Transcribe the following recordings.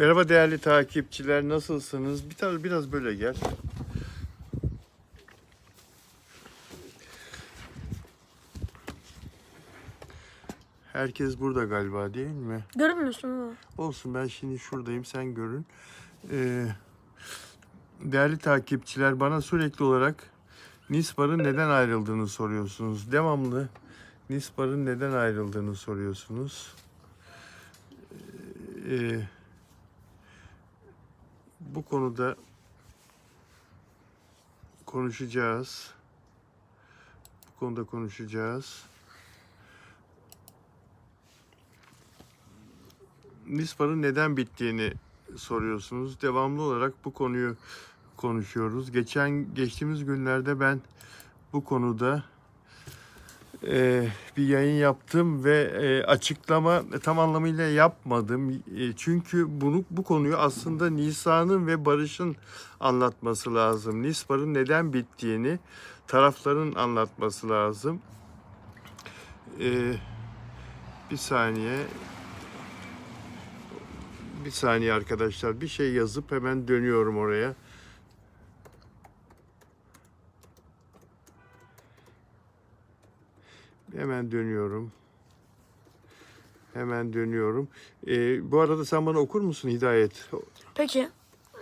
Merhaba değerli takipçiler nasılsınız? Bir tane biraz böyle gel. Herkes burada galiba değil mi? Görünmüyorsun ama. Olsun ben şimdi şuradayım sen görün. Ee, değerli takipçiler bana sürekli olarak Nispar'ın neden ayrıldığını soruyorsunuz. Devamlı Nispar'ın neden ayrıldığını soruyorsunuz. Ee, bu konuda konuşacağız. Bu konuda konuşacağız. Nispar'ın neden bittiğini soruyorsunuz. Devamlı olarak bu konuyu konuşuyoruz. Geçen geçtiğimiz günlerde ben bu konuda e, bir yayın yaptım ve e, açıklama tam anlamıyla yapmadım. E, çünkü bunu bu konuyu aslında Nisa'nın ve Barış'ın anlatması lazım. Nispar'ın neden bittiğini tarafların anlatması lazım. E, bir saniye. Bir saniye arkadaşlar. Bir şey yazıp hemen dönüyorum oraya. Hemen dönüyorum. Hemen dönüyorum. Ee, bu arada sen bana okur musun Hidayet? Peki.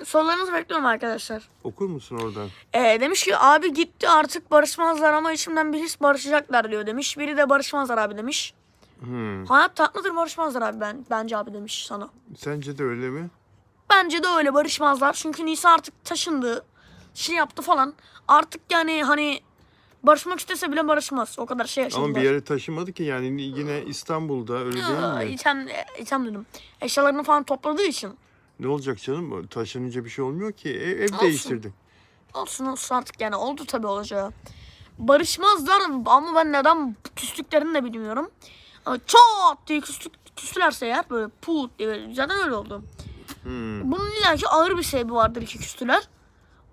Sorularınızı bekliyorum arkadaşlar. Okur musun oradan? Ee, demiş ki abi gitti artık barışmazlar ama içimden bir his barışacaklar diyor demiş. Biri de barışmazlar abi demiş. Hmm. Hayat tatlıdır barışmazlar abi ben bence abi demiş sana. Sence de öyle mi? Bence de öyle barışmazlar. Çünkü Nisa artık taşındı. Şey yaptı falan. Artık yani hani barışmak istese bile barışmaz. O kadar şey yaşadılar. Ama bir yere taşımadı ki yani yine İstanbul'da öyle değil mi? İtem, item dedim. Eşyalarını falan topladığı için. Ne olacak canım? Taşınınca bir şey olmuyor ki. Ev, ev Olsun. değiştirdik. Olsun olsun artık yani oldu tabii olacağı. Barışmazlar ama ben neden küstüklerini de bilmiyorum. Ama çat diye küstük, küstülerse eğer böyle put diye zaten öyle oldu. Hmm. Bunun illaki ağır bir sebebi vardır ki küstüler.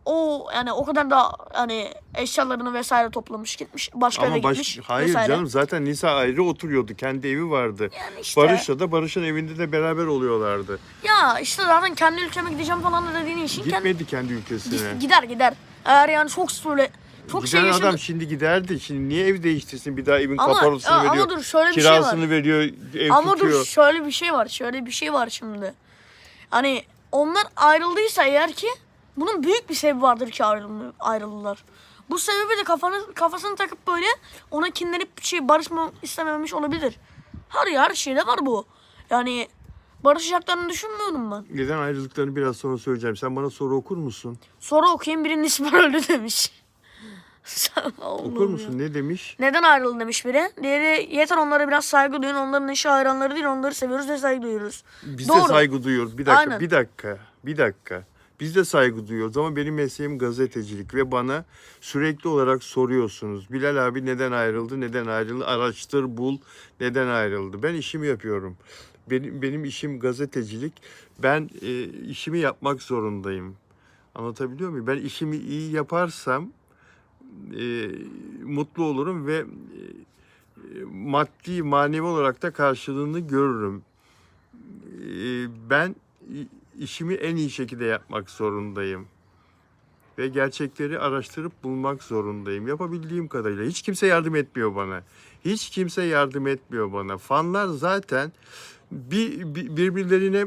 O yani o kadar da hani eşyalarını vesaire toplamış gitmiş başka eve Ama baş, gitmiş hayır vesaire. canım zaten Nisa ayrı oturuyordu. Kendi evi vardı. Yani işte Barış'la da Barış'ın evinde de beraber oluyorlardı. ya işte zaten kendi ülkeme gideceğim falan da dediğin için kendi, Gitmedi kendi ülkesine. gider gider. Eğer yani çok böyle çok Giden şey yaşadı. adam şimdi giderdi. Şimdi niye ev değiştirsin? Bir daha evin Ama, kaparosunu ya, veriyor. ama dur şöyle bir şey var. kirasını veriyor. Ev Ama tutuyor. dur şöyle bir şey var. Şöyle bir şey var şimdi. Hani onlar ayrıldıysa eğer ki bunun büyük bir sebebi vardır ki ayrılma, ayrıldılar. Bu sebebi de kafanı, kafasını takıp böyle ona kinlenip şey barışma istememiş olabilir. Her her şeyde var bu. Yani barışacaklarını düşünmüyorum ben. Neden ayrıldıklarını biraz sonra söyleyeceğim. Sen bana soru okur musun? Sonra okuyayım birinin ismi öldü demiş. Okur musun? ya. Ne demiş? Neden ayrıldı demiş biri. Diğeri yeter onlara biraz saygı duyun. Onların eşi hayranları değil onları seviyoruz ve saygı duyuyoruz. Biz Doğru. de saygı duyuyoruz. Bir dakika, Aynen. bir dakika, bir dakika. Biz de saygı duyuyoruz ama benim mesleğim gazetecilik ve bana sürekli olarak soruyorsunuz. Bilal abi neden ayrıldı, neden ayrıldı, araştır, bul, neden ayrıldı. Ben işimi yapıyorum. Benim, benim işim gazetecilik. Ben e, işimi yapmak zorundayım. Anlatabiliyor muyum? Ben işimi iyi yaparsam e, mutlu olurum ve e, maddi, manevi olarak da karşılığını görürüm. E, ben işimi en iyi şekilde yapmak zorundayım. Ve gerçekleri araştırıp bulmak zorundayım. Yapabildiğim kadarıyla. Hiç kimse yardım etmiyor bana. Hiç kimse yardım etmiyor bana. Fanlar zaten bir, bir- birbirlerine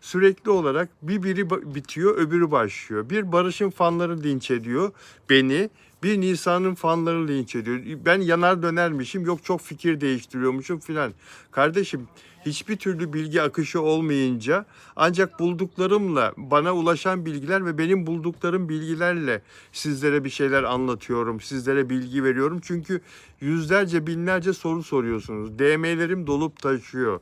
sürekli olarak bir biri bitiyor, öbürü başlıyor. Bir Barış'ın fanları linç ediyor beni. Bir Nisan'ın fanları linç ediyor. Ben yanar dönermişim, yok çok fikir değiştiriyormuşum filan. Kardeşim hiçbir türlü bilgi akışı olmayınca ancak bulduklarımla bana ulaşan bilgiler ve benim bulduklarım bilgilerle sizlere bir şeyler anlatıyorum. Sizlere bilgi veriyorum. Çünkü yüzlerce binlerce soru soruyorsunuz. DM'lerim dolup taşıyor.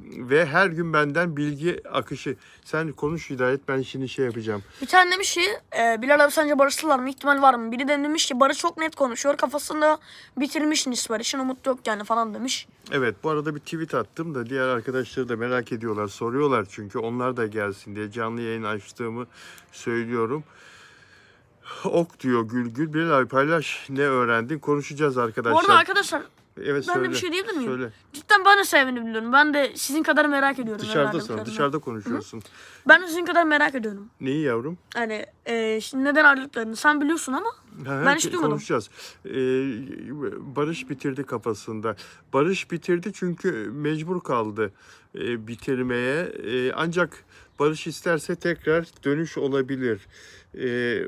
Ve her gün benden bilgi akışı. Sen konuş Hidayet ben şimdi şey yapacağım. Bir tane demiş ki e, Bilal abi sence barıştılar mı? İhtimal var mı? Biri de demiş ki Barış çok net konuşuyor. Kafasında bitirmiş Nisbar için umut yok yani falan demiş. Evet bu arada bir tweet attım da diğer arkadaşları da merak ediyorlar. Soruyorlar çünkü onlar da gelsin diye canlı yayın açtığımı söylüyorum. Ok diyor Gülgül. Bilal abi paylaş ne öğrendin konuşacağız Bu arkadaşlar. arada arkadaşlar Evet Ben de söyle. bir şey diyebilir miyim? Söyle. Cidden ben de sevinebiliyorum. Ben de sizin kadar merak ediyorum. Dışarıdasın. Dışarıda konuşuyorsun. Ben de sizin kadar merak ediyorum. Neyi yavrum? Hani e, şimdi neden ayrılıklarını sen biliyorsun ama Ha, Ben hiç duymadım. Konuşacağız. Ee, Barış bitirdi kafasında. Barış bitirdi çünkü mecbur kaldı e, bitirmeye. E, ancak Barış isterse tekrar dönüş olabilir. E,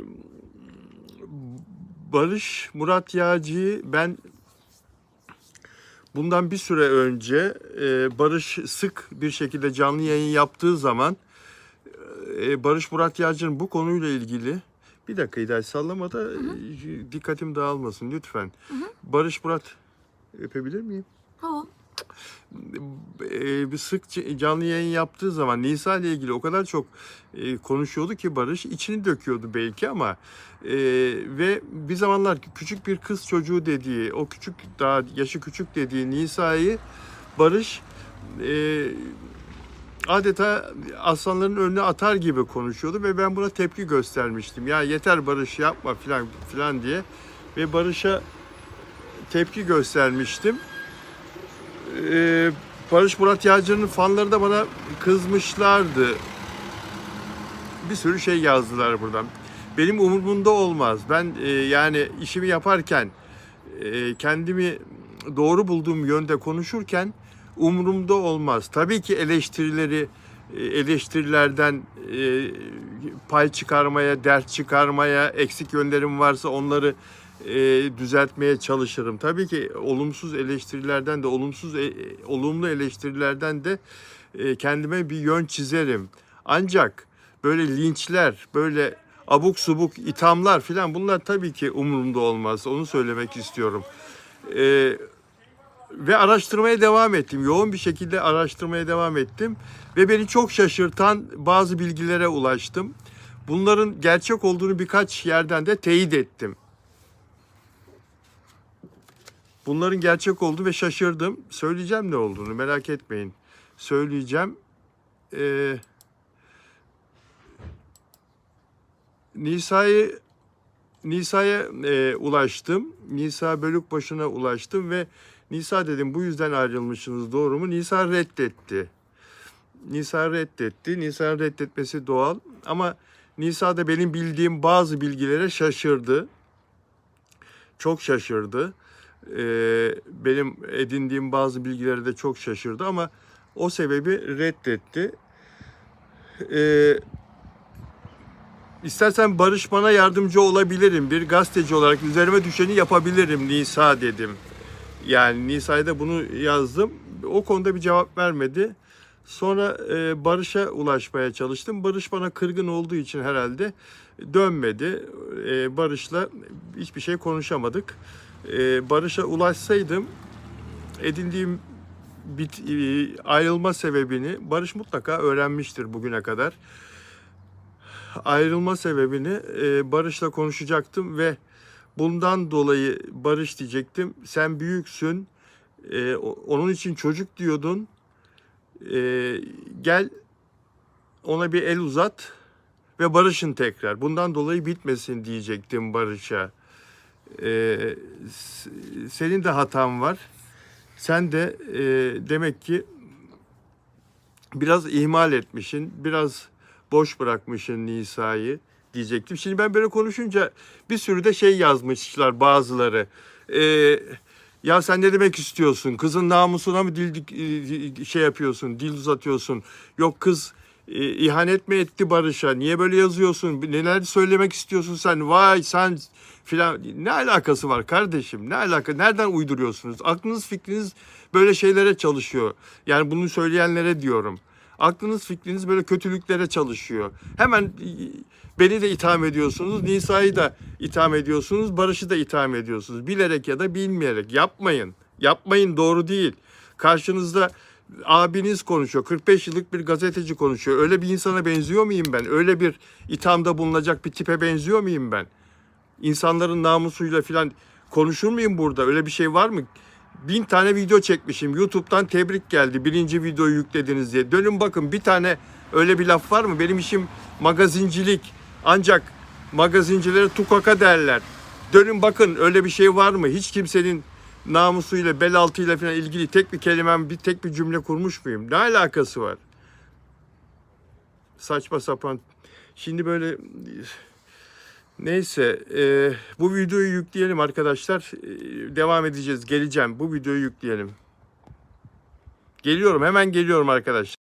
Barış Murat Yağcı'yı ben bundan bir süre önce e, Barış sık bir şekilde canlı yayın yaptığı zaman e, Barış Murat Yağcı'nın bu konuyla ilgili bir dakika İday sallama da e, dikkatim dağılmasın lütfen. Barış Murat öpebilir miyim? tamam. E, sık canlı yayın yaptığı zaman Nisa ile ilgili o kadar çok e, konuşuyordu ki Barış içini döküyordu belki ama e, ve bir zamanlar küçük bir kız çocuğu dediği o küçük daha yaşı küçük dediği Nisa'yı Barış e, adeta aslanların önüne atar gibi konuşuyordu ve ben buna tepki göstermiştim. Ya yeter Barış yapma filan filan diye ve Barış'a tepki göstermiştim. Ee, Barış Murat Yağcı'nın fanları da bana kızmışlardı. Bir sürü şey yazdılar buradan. Benim umurumda olmaz. Ben e, yani işimi yaparken e, kendimi doğru bulduğum yönde konuşurken umurumda olmaz. Tabii ki eleştirileri e, eleştirilerden e, pay çıkarmaya, dert çıkarmaya, eksik yönlerim varsa onları e, düzeltmeye çalışırım. Tabii ki olumsuz eleştirilerden de olumsuz e, olumlu eleştirilerden de e, kendime bir yön çizerim. Ancak böyle linçler, böyle abuk subuk ithamlar filan bunlar tabii ki umurumda olmaz. Onu söylemek istiyorum. E, ve araştırmaya devam ettim. Yoğun bir şekilde araştırmaya devam ettim ve beni çok şaşırtan bazı bilgilere ulaştım. Bunların gerçek olduğunu birkaç yerden de teyit ettim. Bunların gerçek oldu ve şaşırdım. Söyleyeceğim ne olduğunu merak etmeyin. Söyleyeceğim. Ee, Nisa'yı Nisa'ya e, ulaştım. Nisa Bölükbaşı'na ulaştım ve Nisa dedim bu yüzden ayrılmışsınız doğru mu? Nisa reddetti. Nisa reddetti. Nisa'nın reddetmesi doğal ama Nisa da benim bildiğim bazı bilgilere şaşırdı. Çok şaşırdı. Ee, benim edindiğim bazı bilgilere de çok şaşırdı ama o sebebi reddetti. Ee, İstersen Barış bana yardımcı olabilirim. Bir gazeteci olarak üzerime düşeni yapabilirim Nisa dedim. Yani Nisa'ya da bunu yazdım. O konuda bir cevap vermedi. Sonra e, Barış'a ulaşmaya çalıştım. Barış bana kırgın olduğu için herhalde dönmedi. E, Barış'la hiçbir şey konuşamadık. E, Barış'a ulaşsaydım edindiğim bit, e, ayrılma sebebini Barış mutlaka öğrenmiştir bugüne kadar ayrılma sebebini e, Barış'la konuşacaktım ve bundan dolayı Barış diyecektim. Sen büyüksün. e, onun için çocuk diyordun. E, gel ona bir el uzat ve barışın tekrar. Bundan dolayı bitmesin diyecektim Barış'a. E, senin de hatan var. Sen de e, demek ki biraz ihmal etmişsin. Biraz boş bırakmışsın Nisa'yı diyecektim. Şimdi ben böyle konuşunca bir sürü de şey yazmışlar bazıları. Ee, ya sen ne demek istiyorsun? Kızın namusuna mı dil dik- şey yapıyorsun, dil uzatıyorsun? Yok kız e, ihanet mi etti Barış'a? Niye böyle yazıyorsun? Neler söylemek istiyorsun sen? Vay sen filan. Ne alakası var kardeşim? Ne alaka? Nereden uyduruyorsunuz? Aklınız fikriniz böyle şeylere çalışıyor. Yani bunu söyleyenlere diyorum. Aklınız fikriniz böyle kötülüklere çalışıyor. Hemen e, beni de itham ediyorsunuz, Nisa'yı da itham ediyorsunuz, Barış'ı da itham ediyorsunuz. Bilerek ya da bilmeyerek yapmayın. Yapmayın doğru değil. Karşınızda abiniz konuşuyor. 45 yıllık bir gazeteci konuşuyor. Öyle bir insana benziyor muyum ben? Öyle bir ithamda bulunacak bir tipe benziyor muyum ben? İnsanların namusuyla filan konuşur muyum burada? Öyle bir şey var mı? Bin tane video çekmişim. YouTube'dan tebrik geldi. Birinci videoyu yüklediniz diye. Dönün bakın bir tane öyle bir laf var mı? Benim işim magazincilik. Ancak magazincilere tukaka derler. Dönün bakın öyle bir şey var mı? Hiç kimsenin namusuyla, bel altıyla falan ilgili tek bir kelimem, bir tek bir cümle kurmuş muyum? Ne alakası var? Saçma sapan. Şimdi böyle neyse e, bu videoyu yükleyelim arkadaşlar. E, devam edeceğiz. Geleceğim. Bu videoyu yükleyelim. Geliyorum. Hemen geliyorum arkadaşlar.